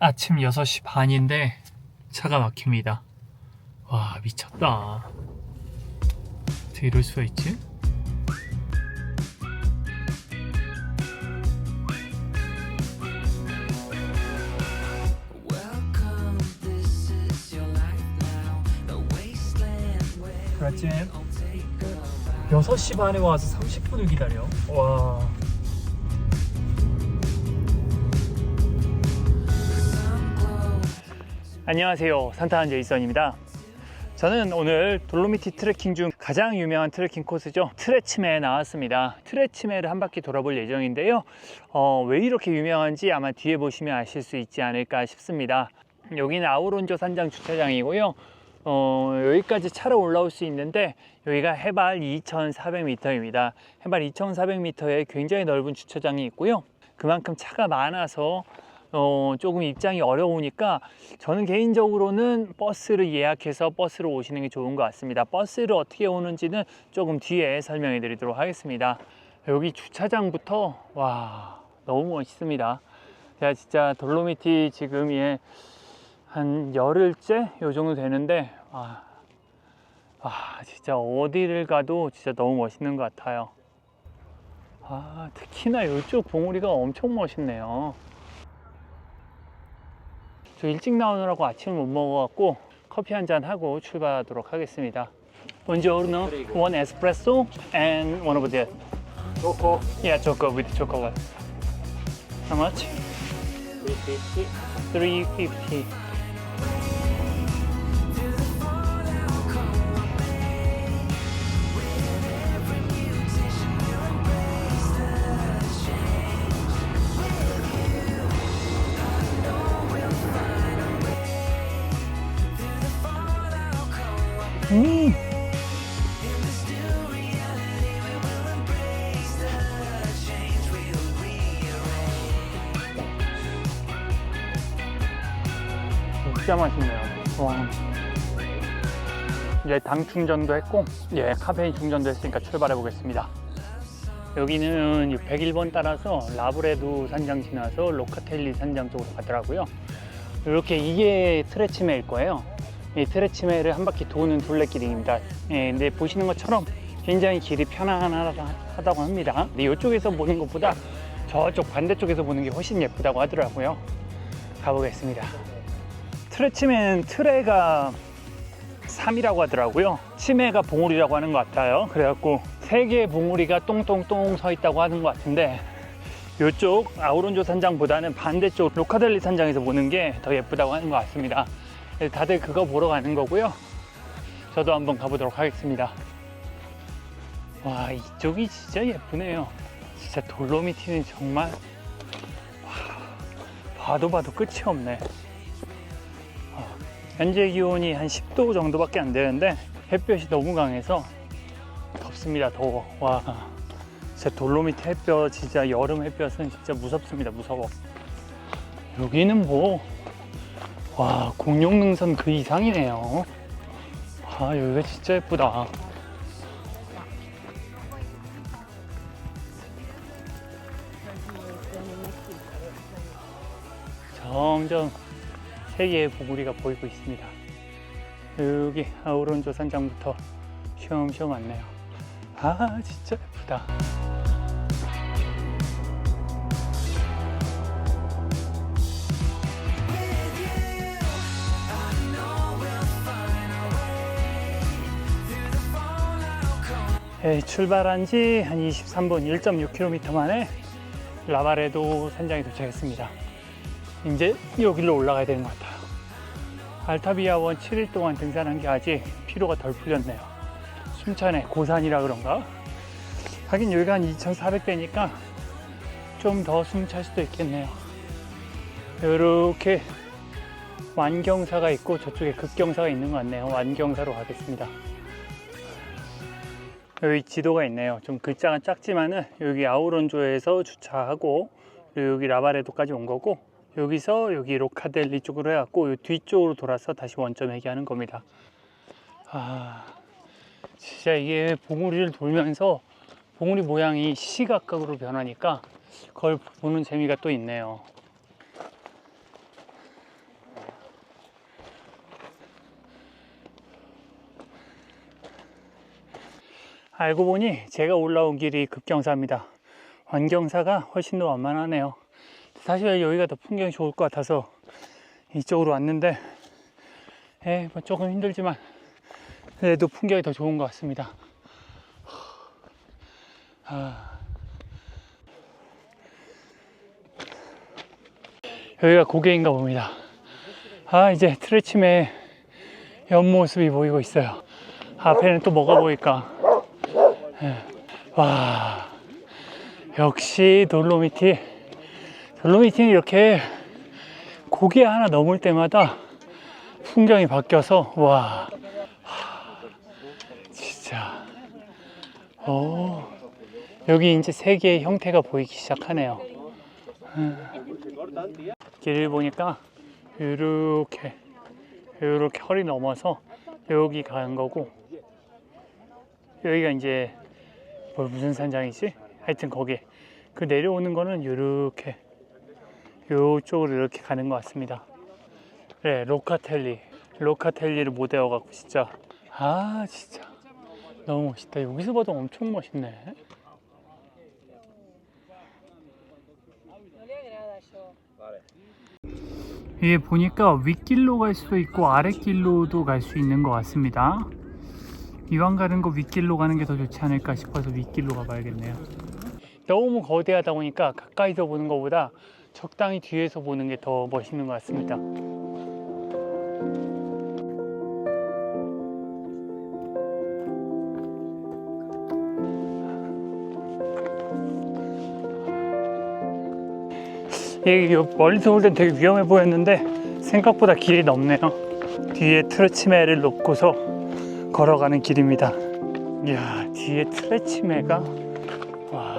아침 6시 반인데 차가 막힙니다. 와, 미쳤다. 어떻게 이럴 수가 있지? A 6시 반에 와서 30분을 기다려. 와. 안녕하세요. 산타한 제이선입니다. 저는 오늘 돌로미티 트레킹 중 가장 유명한 트레킹 코스죠. 트레치메에 나왔습니다. 트레치메를 한 바퀴 돌아볼 예정인데요. 어, 왜 이렇게 유명한지 아마 뒤에 보시면 아실 수 있지 않을까 싶습니다. 여기는 아우론조 산장 주차장이고요. 어, 여기까지 차로 올라올 수 있는데 여기가 해발 2,400m입니다. 해발 2,400m에 굉장히 넓은 주차장이 있고요. 그만큼 차가 많아서 어, 조금 입장이 어려우니까 저는 개인적으로는 버스를 예약해서 버스로 오시는 게 좋은 것 같습니다. 버스를 어떻게 오는지는 조금 뒤에 설명해 드리도록 하겠습니다. 여기 주차장부터 와 너무 멋있습니다. 제가 진짜 돌로미티 지금 예, 한 열흘째 요 정도 되는데 아, 아 진짜 어디를 가도 진짜 너무 멋있는 것 같아요. 아 특히나 이쪽 봉우리가 엄청 멋있네요. 저 일찍 나오느라고 아침을 못 먹어갖고 커피 한 잔 하고 출발하도록 하겠습니다. Buongiorno, one espresso and one of the choco. Yeah, choco with chocolate. How much? 350. 350. 진짜 맛있네요. 와. 이제 당 충전도 했고, 예, 카페인 충전도 했으니까 출발해 보겠습니다. 여기는 101번 따라서 라브레도 산장 지나서 로카텔리 산장 쪽으로 가더라고요. 이렇게 이게 트레치메일 거예요. 이 트레치메를 한 바퀴 도는 둘레길입니다. 예, 근데 보시는 것처럼 굉장히 길이 편안하다고 합니다. 근데 이쪽에서 보는 것보다 저쪽 반대쪽에서 보는 게 훨씬 예쁘다고 하더라고요. 가보겠습니다. 트레치메는 트레가 3이라고 하더라고요. 치매가 봉우리라고 하는 것 같아요. 그래갖고 세 개의 봉우리가 똥똥똥 서 있다고 하는 것 같은데 이쪽 아우론조 산장보다는 반대쪽 로카델리 산장에서 보는 게 더 예쁘다고 하는 것 같습니다. 그래서 다들 그거 보러 가는 거고요. 저도 한번 가보도록 하겠습니다. 와 이쪽이 진짜 예쁘네요. 진짜 돌로미티는 정말 와, 봐도 봐도 끝이 없네. 어, 현재 기온이 한 10도 정도밖에 안 되는데 햇볕이 너무 강해서 덥습니다. 더워. 와 진짜 돌로미티 햇볕 진짜 여름 햇볕은 진짜 무섭습니다. 무서워. 여기는 뭐 와, 공룡능선 그 이상이네요. 아, 여기가 진짜 예쁘다. 점점 세 개의 보구리가 보이고 있습니다. 여기 아우론조 산장부터 쉬엄쉬엄 왔네요. 아, 진짜 예쁘다. 예, 출발한 지 한 23분 1.6km 만에 라바레도 산장에 도착했습니다. 이제 여기로 올라가야 되는 것 같아요. 알타비아원 7일 동안 등산한 게 아직 피로가 덜 풀렸네요. 숨차네, 고산이라 그런가? 하긴 여기가 한 2,400대니까 좀 더 숨 찰 수도 있겠네요. 이렇게 완경사가 있고 저쪽에 극경사가 있는 것 같네요. 완경사로 가겠습니다. 여기 지도가 있네요. 좀 글자가 작지만은 여기 아우론조에서 주차하고 여기 라바레도까지 온 거고 여기서 여기 로카델리 쪽으로 해갖고 뒤쪽으로 돌아서 다시 원점 회귀하는 겁니다. 아 진짜 이게 봉우리를 돌면서 봉우리 모양이 시각각으로 변하니까 그걸 보는 재미가 또 있네요. 알고 보니 제가 올라온 길이 급경사입니다. 환경사가 훨씬 더 완만하네요. 사실 여기가 더 풍경이 좋을 것 같아서 이쪽으로 왔는데, 에, 뭐 조금 힘들지만, 그래도 풍경이 더 좋은 것 같습니다. 아. 여기가 고개인가 봅니다. 아, 이제 트레침의 옆모습이 보이고 있어요. 앞에는 또 뭐가 보일까? 예. 와, 역시 돌로미티. 돌로미티는 이렇게 고개 하나 넘을 때마다 풍경이 바뀌어서, 와, 하, 진짜. 오, 여기 이제 세 개의 형태가 보이기 시작하네요. 음. 길을 보니까 이렇게 이렇게 허리 넘어서 여기 가는 거고 여기가 이제 뭐 무슨 산장이지? 하여튼 거기 그 내려오는 거는 이렇게 이쪽으로 이렇게 가는 것 같습니다. 네, 로카텔리 로카텔리를 못 외워갖고 진짜 아 진짜 너무 멋있다. 여기서 봐도 엄청 멋있네. 이게 보니까 윗길로 갈 수도 있고 아랫길로도 갈 수 있는 것 같습니다. 이왕 가는 거 윗길로 가는 게 더 좋지 않을까 싶어서 윗길로 가봐야겠네요. 너무 거대하다 보니까 가까이서 보는 것보다 적당히 뒤에서 보는 게 더 멋있는 것 같습니다. 이게 요- 멀리서 볼 땐 되게 위험해 보였는데 생각보다 길이 넓네요. 뒤에 트레치메를 놓고서 걸어가는 길입니다. 이야 뒤에 트레치메가 와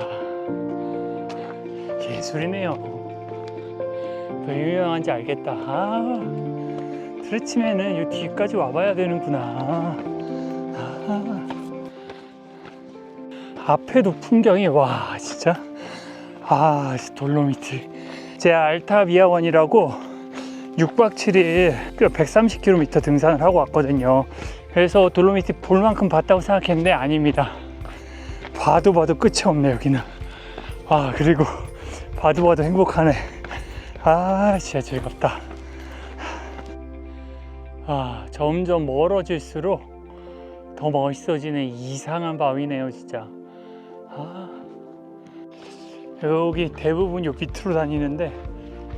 예술이네요. 왜 유명한지 알겠다. 아 트레치메는 이 뒤까지 와봐야 되는구나. 아, 앞에도 풍경이 와 진짜 아 돌로미티 제 알타비아원이라고 6박 7일 130km 등산을 하고 왔거든요. 그래서 돌로미티 볼 만큼 봤다고 생각했는데 아닙니다. 봐도 봐도 끝이 없네 여기는. 아 그리고 봐도 봐도 행복하네. 아 진짜 즐겁다. 아 점점 멀어질수록 더 멋있어지는 이상한 밤이네요 진짜. 아. 여기 대부분 요 밑으로 다니는데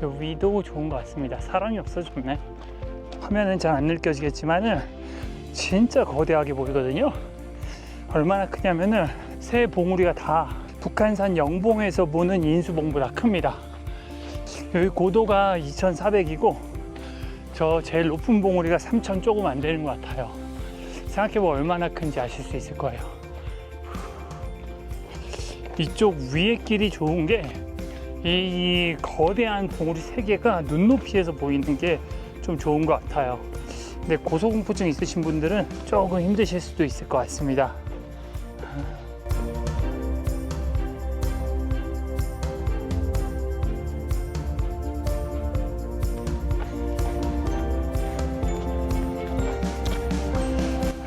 요 위도 좋은 것 같습니다. 사람이 없어졌네. 화면은 잘 안 느껴지겠지만은 진짜 거대하게 보이거든요. 얼마나 크냐면은 새 봉우리가 다 북한산 영봉에서 보는 인수봉보다 큽니다. 여기 고도가 2,400이고 저 제일 높은 봉우리가 3,000 조금 안 되는 것 같아요. 생각해보면 얼마나 큰지 아실 수 있을 거예요. 이쪽 위에 길이 좋은 게 이 거대한 봉우리 세 개가 눈높이에서 보이는 게 좀 좋은 것 같아요. 근데 고소공포증 있으신 분들은 조금 힘드실 수도 있을 것 같습니다.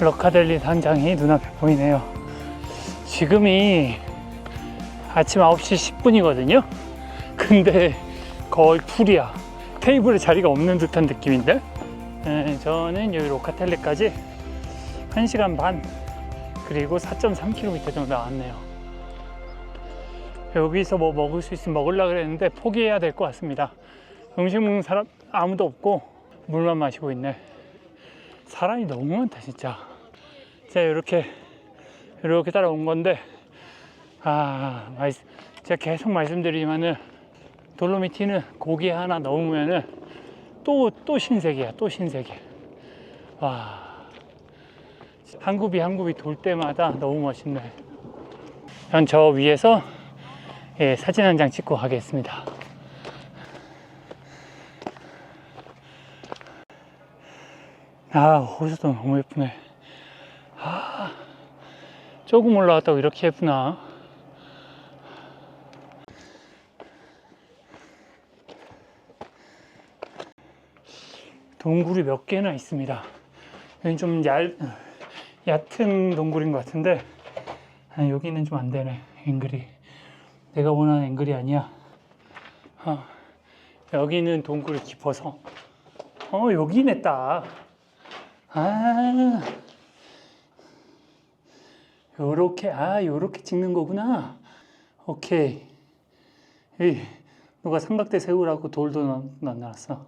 러카델리 산장이 눈앞에 보이네요. 지금이 아침 9시 10분이거든요. 근데 거의 풀이야. 테이블에 자리가 없는 듯한 느낌인데. 네, 저는 여기 로카텔리까지 1시간 반 그리고 4.3km 정도 나왔네요. 여기서 뭐 먹을 수 있으면 먹으려고 그랬는데 포기해야 될 것 같습니다. 음식 먹는 사람 아무도 없고 물만 마시고 있네. 사람이 너무 많다 진짜. 제가 이렇게 이렇게 따라온 건데 아, 말- 제가 계속 말씀드리지만은 돌로미티는 고기 하나 넣으면은 또, 또 신세계야, 또 신세계. 와. 한 굽이 한 굽이 돌 때마다 너무 멋있네. 전 저 위에서 예, 사진 한 장 찍고 가겠습니다. 아, 호수도 너무 예쁘네. 아, 조금 올라왔다고 이렇게 예쁘나? 동굴이 몇 개나 있습니다. 여기 좀 얇, 얕은 동굴인 것 같은데 아, 여기는 좀 안 되네 앵글이. 내가 원하는 앵글이 아니야. 어, 여기는 동굴이 깊어서. 어 여기네 딱. 아, 요렇게, 아, 요렇게 찍는 거구나. 오케이. 에이, 누가 삼각대 세우라고 돌도 넣- 넣어놨어.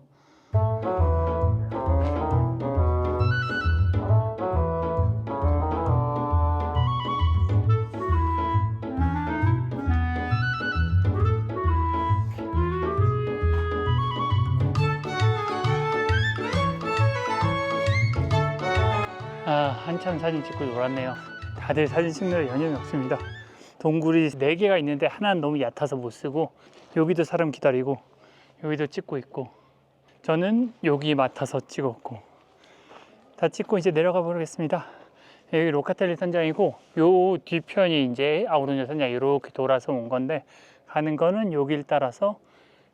아, 한참 사진 찍고 놀았네요. 다들 사진 찍느라 여념이 없습니다. 동굴이 네 개가 있는데 하나는 너무 얕아서 못 쓰고 여기도 사람 기다리고 여기도 찍고 있고 저는 여기 맡아서 찍었고 다 찍고 이제 내려가 보겠습니다. 여기 로카텔리 산장이고 요 뒤편이 이제 아우르뇨 산장 이렇게 돌아서 온 건데 가는 거는 여길 따라서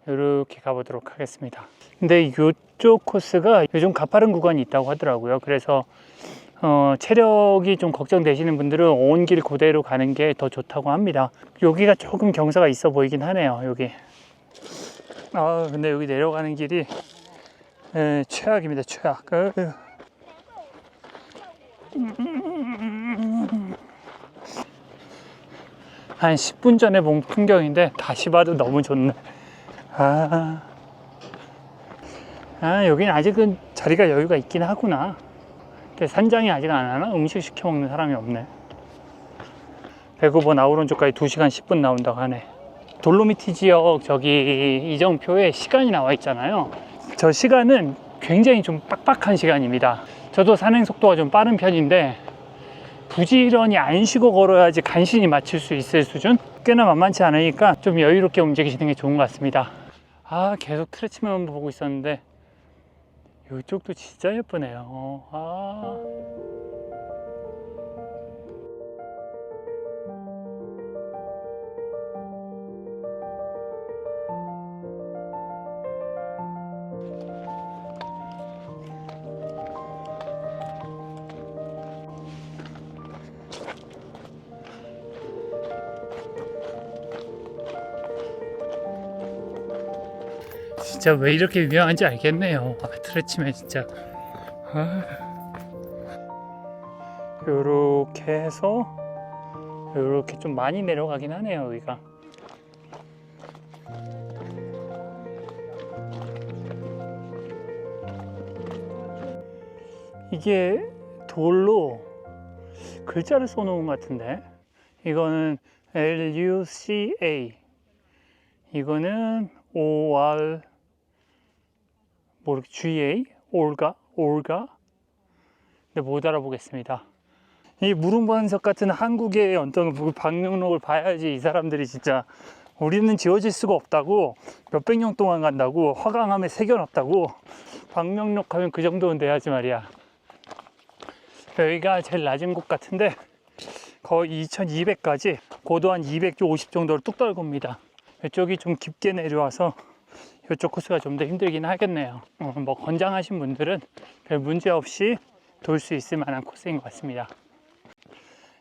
이렇게 가보도록 하겠습니다. 근데 이쪽 코스가 요즘 가파른 구간이 있다고 하더라고요. 그래서 어, 체력이 좀 걱정되시는 분들은 온길 그대로 가는 게 더 좋다고 합니다. 여기가 조금 경사가 있어 보이긴 하네요. 여기. 아 근데 여기 내려가는 길이 에, 최악입니다. 최악. 어, 어. 한 10분 전에 본 풍경인데 다시 봐도 너무 좋네. 아, 아 여기는 아직은 자리가 여유가 있긴 하구나. 산장이 아직 안 하나? 음식 시켜 먹는 사람이 없네. 배구본 아우론쪽까지 2시간 10분 나온다고 하네. 돌로미티 지역 저기 이정표에 시간이 나와 있잖아요. 저 시간은 굉장히 좀 빡빡한 시간입니다. 저도 산행 속도가 좀 빠른 편인데 부지런히 안 쉬고 걸어야지 간신히 맞출 수 있을 수준? 꽤나 만만치 않으니까 좀 여유롭게 움직이시는 게 좋은 것 같습니다. 아, 계속 트레치만 보고 있었는데 이쪽도 진짜 예쁘네요. 아. 진짜 왜 이렇게 유명한지 알겠네요. 아, 트레치맨 진짜. 아. 요렇게 해서 요렇게 좀 많이 내려가긴 하네요, 여기가. 이게 돌로 글자를 써놓은 것 같은데 이거는 L-U-C-A 이거는 O-R 모르 GA 올가 올가 근데 못 알아보겠습니다. 이 무릉반석 같은 한국의 어떤 그 방명록을 봐야지 이 사람들이 진짜 우리는 지워질 수가 없다고 몇백 년 동안 간다고 화강암에 새겨놨다고 방명록 하면 그 정도는 돼야지 말이야. 여기가 제일 낮은 곳 같은데 거의 2200까지 고도 한 250 정도를 뚝 떨굽니다. 이쪽이 좀 깊게 내려와서 이쪽 코스가 좀 더 힘들긴 하겠네요. 어, 뭐 건장하신 분들은 별 문제 없이 돌 수 있을 만한 코스인 것 같습니다.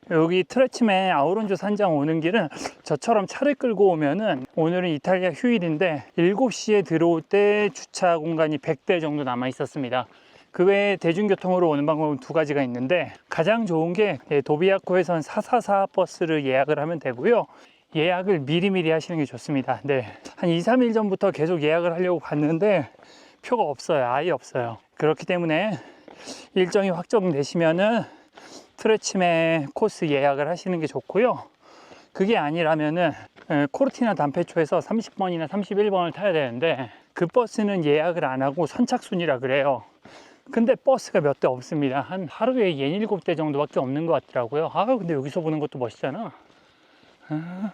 여기 트레치메 아우론조 산장 오는 길은 저처럼 차를 끌고 오면은 오늘은 이탈리아 휴일인데 7시에 들어올 때 주차 공간이 100대 정도 남아 있었습니다. 그 외에 대중교통으로 오는 방법은 두 가지가 있는데 가장 좋은 게 예, 도비아코에선 444 버스를 예약을 하면 되고요. 예약을 미리미리 하시는 게 좋습니다. 네. 한 2, 3일 전부터 계속 예약을 하려고 봤는데 표가 없어요. 아예 없어요. 그렇기 때문에 일정이 확정되시면은 트레침의 코스 예약을 하시는 게 좋고요. 그게 아니라면은 에, 코르티나 단페초에서 30번이나 31번을 타야 되는데 그 버스는 예약을 안 하고 선착순이라 그래요. 근데 버스가 몇 대 없습니다. 한 하루에 6, 7대 정도밖에 없는 것 같더라고요. 아, 근데 여기서 보는 것도 멋있잖아. 아,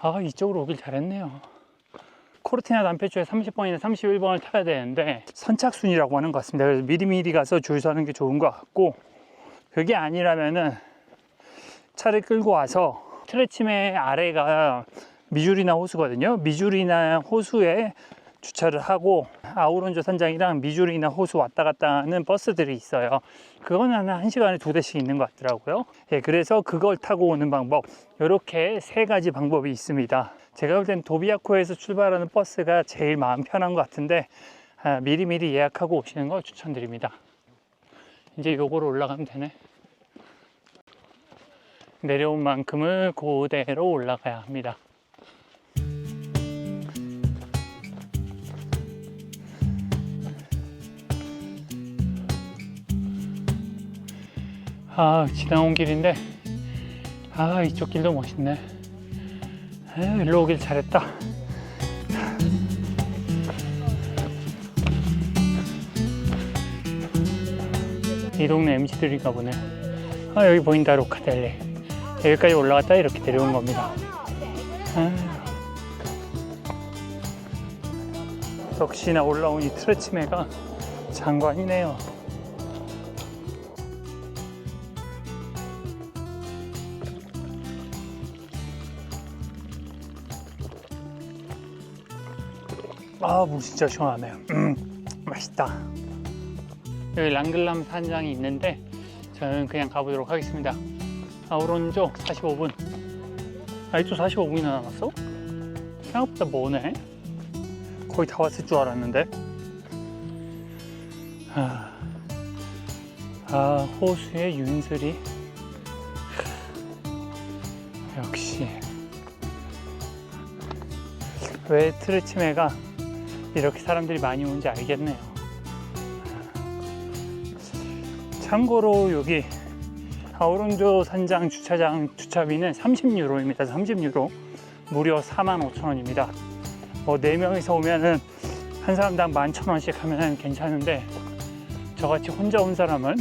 아, 이쪽으로 오길 잘했네요. 코르티나 단페초에 30번이나 31번을 타야 되는데 선착순이라고 하는 것 같습니다. 그래서 미리미리 가서 줄 서는 게 좋은 것 같고 그게 아니라면은 차를 끌고 와서 트레침의 아래가 미주리나 호수거든요. 미주리나 호수에 주차를 하고 아우론조 산장이랑 미주리나 호수 왔다 갔다 하는 버스들이 있어요. 그거는 한 1시간에 두 대씩 있는 것 같더라고요. 예, 그래서 그걸 타고 오는 방법, 이렇게 세 가지 방법이 있습니다. 제가 볼 땐 도비아코에서 출발하는 버스가 제일 마음 편한 것 같은데 아, 미리미리 예약하고 오시는 걸 추천드립니다. 이제 요거로 올라가면 되네. 내려온 만큼을 그대로 올라가야 합니다. 아, 지나온 길인데, 아, 이쪽 길도 멋있네. 아, 일로 오길 잘했다. 이 동네 MC들인가 보네. 아, 여기 보인다, 로카델리. 여기까지 올라갔다 이렇게 내려온 겁니다. 아. 역시나 올라온 이 트레치메가 장관이네요. 아, 물 진짜 시원하네요. 음, 맛있다. 여기 랑글람 산장이 있는데 저는 그냥 가보도록 하겠습니다. 아우론조 45분. 아직도 45분이나 남았어? 생각보다 머네. 거의 다 왔을 줄 알았는데. 아, 아 호수의 윤슬이 역시 왜 트레치메가 이렇게 사람들이 많이 오는지 알겠네요. 참고로 여기 아우론조 산장 주차장 주차비는 30유로입니다. 30유로. 무려 45,000원입니다. 뭐 4명이서 오면은 한 사람당 11,000원씩 하면 괜찮은데 저같이 혼자 온 사람은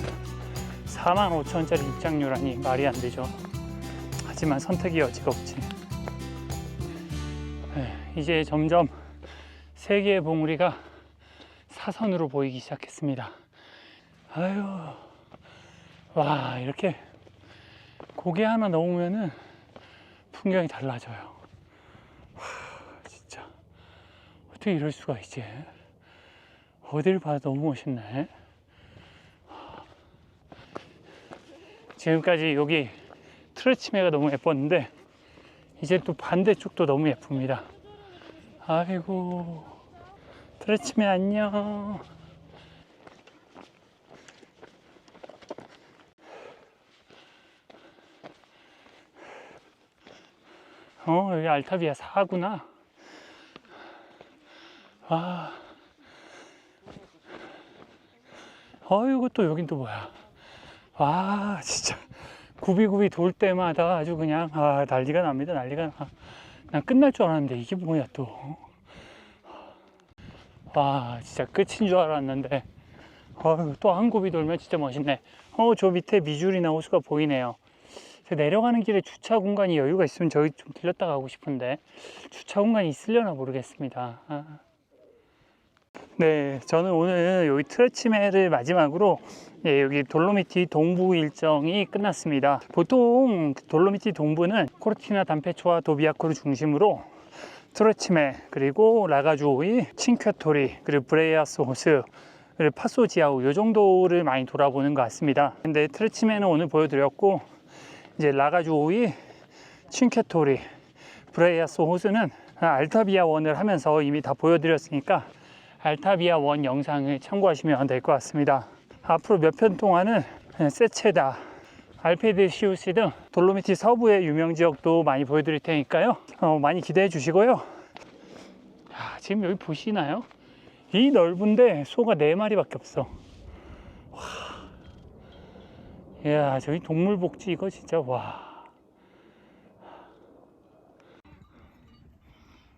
45,000원짜리 입장료라니 말이 안 되죠. 하지만 선택의 여지가 없지. 네, 이제 점점 세계의 봉우리가 사선으로 보이기 시작했습니다. 아유, 와, 이렇게 고개 하나 넘으면은 풍경이 달라져요. 와, 진짜. 어떻게 이럴 수가 있지? 어딜 봐도 너무 멋있네. 지금까지 여기 트레치메가 너무 예뻤는데, 이제 또 반대쪽도 너무 예쁩니다. 아이고, 트레치메 안녕. 어, 여기 알타비아 4구나. 와. 어이구, 또 여긴 또 뭐야. 와, 진짜. 구비구비 돌 때마다 아주 그냥, 아, 난리가 납니다. 난리가 나. 난 끝날 줄 알았는데, 이게 뭐야, 또. 와, 진짜 끝인 줄 알았는데. 어휴, 또 한 굽이 돌면 진짜 멋있네. 어, 저 밑에 미주리나 호수가 보이네요. 저 내려가는 길에 주차 공간이 여유가 있으면 저기 좀 들렸다 가고 싶은데 주차 공간이 있으려나 모르겠습니다. 아. 네, 저는 오늘 여기 트레치메를 마지막으로 예, 여기 돌로미티 동부 일정이 끝났습니다. 보통 돌로미티 동부는 코르티나 담페초와 도비아코를 중심으로 트레치메 그리고 라가주오이, 칭퀘토리 그리고 브레이아스 호스 그리고 파소지아우 이 정도를 많이 돌아보는 것 같습니다. 근데 트레치메는 오늘 보여드렸고 이제 라가주오이, 칭케토리, 브레이아스 호수는 알타비아 원을 하면서 이미 다 보여드렸으니까 알타비아 원 영상을 참고하시면 될 것 같습니다. 앞으로 몇 편 동안은 세체다, 알페드 시우스 등 돌로미티 서부의 유명 지역도 많이 보여드릴 테니까요. 어, 많이 기대해 주시고요. 야, 지금 여기 보시나요? 이 넓은데 소가 네 마리 밖에 없어. 이야, 저기 동물복지 이거 진짜 와.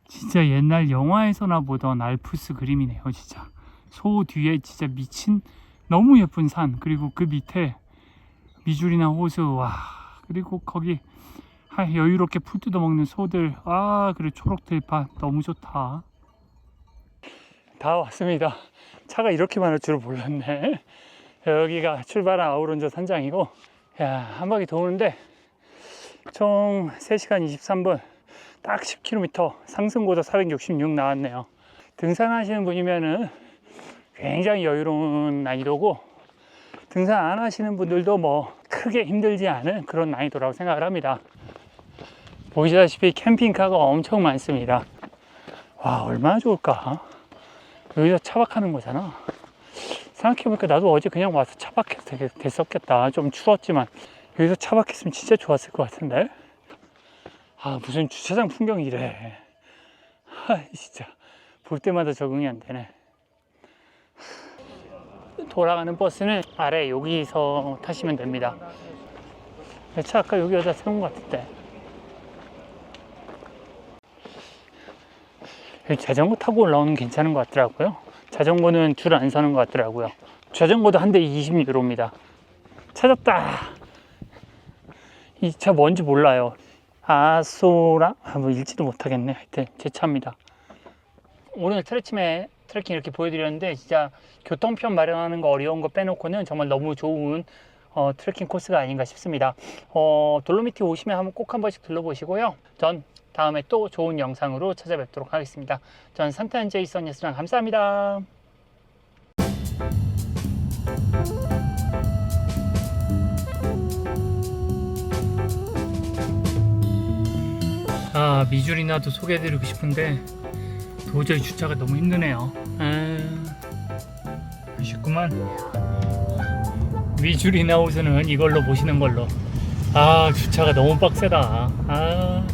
진짜 옛날 영화에서나 보던 알프스 그림이네요, 진짜. 소 뒤에 진짜 미친 너무 예쁜 산 그리고 그 밑에 미주리나 호수 와 그리고 거기 아, 여유롭게 풀 뜯어 먹는 소들 아 그리고 초록 들밭 너무 좋다. 다 왔습니다. 차가 이렇게 많을 줄은 몰랐네. 여기가 출발한 아우론저 산장이고 야, 한 바퀴 도는데 총 3시간 23분 딱 10km 상승고도 466 나왔네요. 등산하시는 분이면은 굉장히 여유로운 난이도고 등산 안 하시는 분들도 뭐 크게 힘들지 않은 그런 난이도라고 생각을 합니다. 보시다시피 캠핑카가 엄청 많습니다. 와 얼마나 좋을까? 여기서 차박하는 거잖아. 생각해보니까 나도 어제 그냥 와서 차박해도 됐었겠다. 좀 추웠지만 여기서 차박했으면 진짜 좋았을 것 같은데. 아 무슨 주차장 풍경이래. 아 진짜 볼 때마다 적응이 안 되네. 돌아가는 버스는 아래 여기서 타시면 됩니다. 내차 아까 여기다 세운 것 같은데. 여기 자전거 타고 올라오는 게 괜찮은 것 같더라고요. 자전거는 줄 안 서는 것 같더라고요. 자전거도 한 대 20유로입니다. 찾았다. 이 차 뭔지 몰라요. 아소라? 아, 뭐 읽지도 못하겠네. 하여튼 제 차입니다. 오늘 트레침에 트레킹 이렇게 보여드렸는데 진짜 교통편 마련하는 거 어려운 거 빼놓고는 정말 너무 좋은 어, 트레킹 코스가 아닌가 싶습니다. 어, 돌로미티 오시면 한번 꼭 한 번씩 둘러보시고요. 전 다음에 또 좋은 영상으로 찾아뵙도록 하겠습니다. 전 산타한 제이선이었습니다. 감사합니다. 아 미주리나도 소개해드리고 싶은데 도저히 주차가 너무 힘드네요. 아, 아쉽구만. 미주리나 호수는 이걸로 보시는 걸로. 아 주차가 너무 빡세다. 아.